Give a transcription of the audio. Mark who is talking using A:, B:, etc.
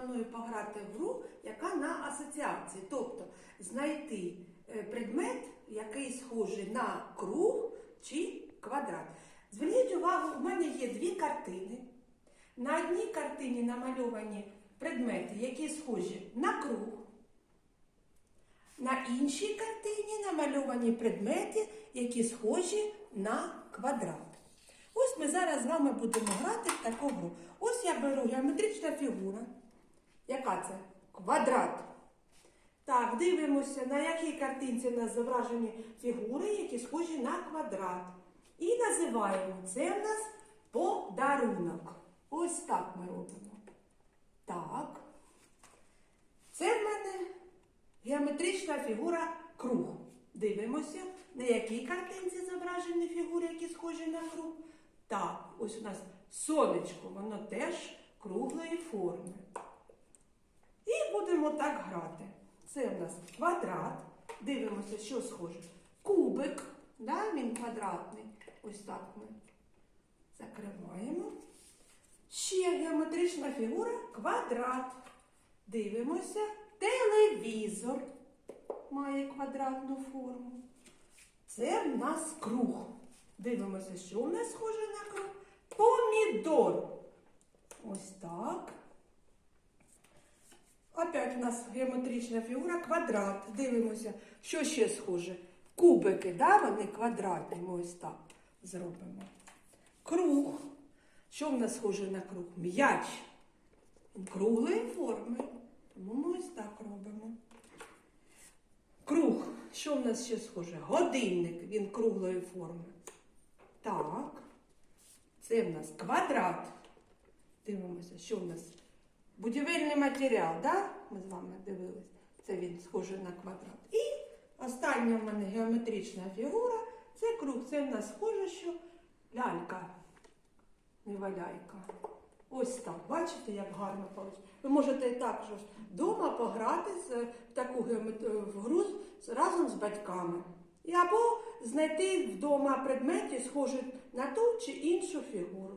A: Пропоную пограти в гру, яка на асоціації, тобто знайти е, предмет, який схожий на круг чи квадрат. Зверніть увагу, у мене є дві картини. На одній картині намальовані предмети, які схожі на круг. На іншій картині намальовані предмети, які схожі на квадрат. Ось ми зараз з вами будемо грати в таку гру. Ось я беру геометрична фігура. Яка це? Квадрат. Так, дивимося, на якій картинці у нас зображені фігури, які схожі на квадрат. І називаємо це в нас подарунок. Ось так ми робимо. Так. Це в мене геометрична фігура круг. Дивимося, на якій картинці зображені фігури, які схожі на круг. Так, ось у нас сонечко, воно теж круглої форми. Будемо так грати. Це в нас квадрат. Дивимося, що схоже. Кубик, да, він квадратний. Ось так ми закриваємо. Ще геометрична фігура квадрат. Дивимося. Телевізор має квадратну форму. Це в нас круг. Дивимося, що в нас схоже на круг. Помідор. Ось так. Опять у нас геометрична фігура квадрат. Дивимося, що ще схоже. Кубики, да, вони квадратні. Ми ось так зробимо. Круг. Що в нас схоже на круг? М'яч. Круглої форми. Тому ми ось так робимо. Круг. Що в нас ще схоже? Годинник. Він круглої форми. Так. Це в нас квадрат. Дивимося, що в нас будівельний матеріал, да? Ми з вами дивились. Це він схожий на квадрат. І остання в мене геометрична фігура. Це круг. Це в нас схоже, що лялька. Не валяйка. Ось так. Бачите, як гарно вийшло. Ви можете також вдома пограти в таку в гру разом з батьками. І або знайти вдома предмети, схожі на ту чи іншу фігуру.